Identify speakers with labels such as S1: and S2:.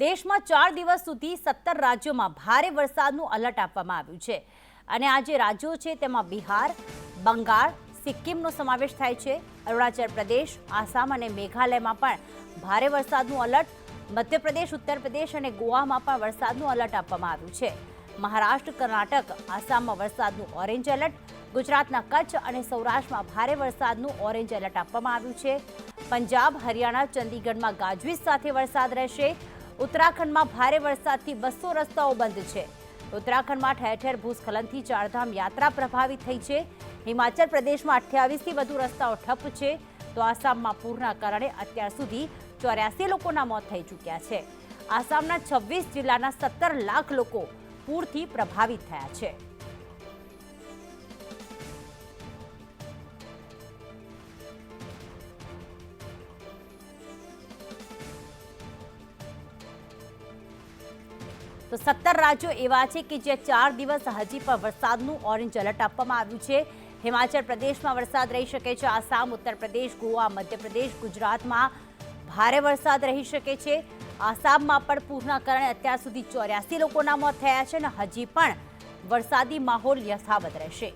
S1: દેશમાં ચાર દિવસ સુધી સત્તર રાજ્યોમાં ભારે વરસાદનું અલર્ટ આપવામાં આવ્યું છે. અને આ જે રાજ્યો છે, તેમાં બિહાર, બંગાળ, સિક્કિમનો સમાવેશ થાય છે. અરુણાચલ પ્રદેશ, આસામ અને મેઘાલયમાં પણ ભારે વરસાદનું અલર્ટ મધ્યપ્રદેશ ઉત્તર પ્રદેશ અને ગોવામાં પણ વરસાદનું અલર્ટ આપવામાં આવ્યું છે. મહારાષ્ટ્ર, કર્ણાટક, આસામમાં વરસાદનું ઓરેન્જ એલર્ટ ગુજરાતના કચ્છ અને સૌરાષ્ટ્રમાં ભારે વરસાદનું ઓરેન્જ એલર્ટ આપવામાં આવ્યું છે. પંજાબ, હરિયાણા, ચંદીગઢમાં ગાજવીજ સાથે વરસાદ રહેશે. ઉત્તરાખંડમાં ભારે વરસાદથી બસો રસ્તાઓ બંધ છે. ઉત્તરાખંડમાં ઠેર ઠેર ભૂસ્ખલનથી ચારધામ યાત્રા પ્રભાવિત થઈ છે. હિમાચલ પ્રદેશમાં અઠ્યાવીસથી વધુ રસ્તાઓ ઠપ છે. તો આસામમાં પૂરના કારણે અત્યાર સુધી ચોર્યાસી લોકોના મોત થઈ ચૂક્યા છે. આસામના છવ્વીસ જિલ્લાના સત્તર લાખ લોકો પૂરથી પ્રભાવિત થયા છે. તો સત્તર રાજ્યો એવા છે કે જે ચાર દિવસ હજી પણ વરસાદનું ઓરેન્જ એલર્ટ આપવામાં આવ્યું છે. હિમાચલ પ્રદેશમાં વરસાદ રહી શકે છે, આસામ, ઉત્તર પ્રદેશ, ગોવા, મધ્યપ્રદેશ, ગુજરાતમાં ભારે વરસાદ રહી શકે છે. આસામમાં પણ પૂરના કારણે અત્યાર સુધી ચોર્યાસી લોકોના મોત થયા છે અને હજી પણ વરસાદી માહોલ યથાવત રહેશે.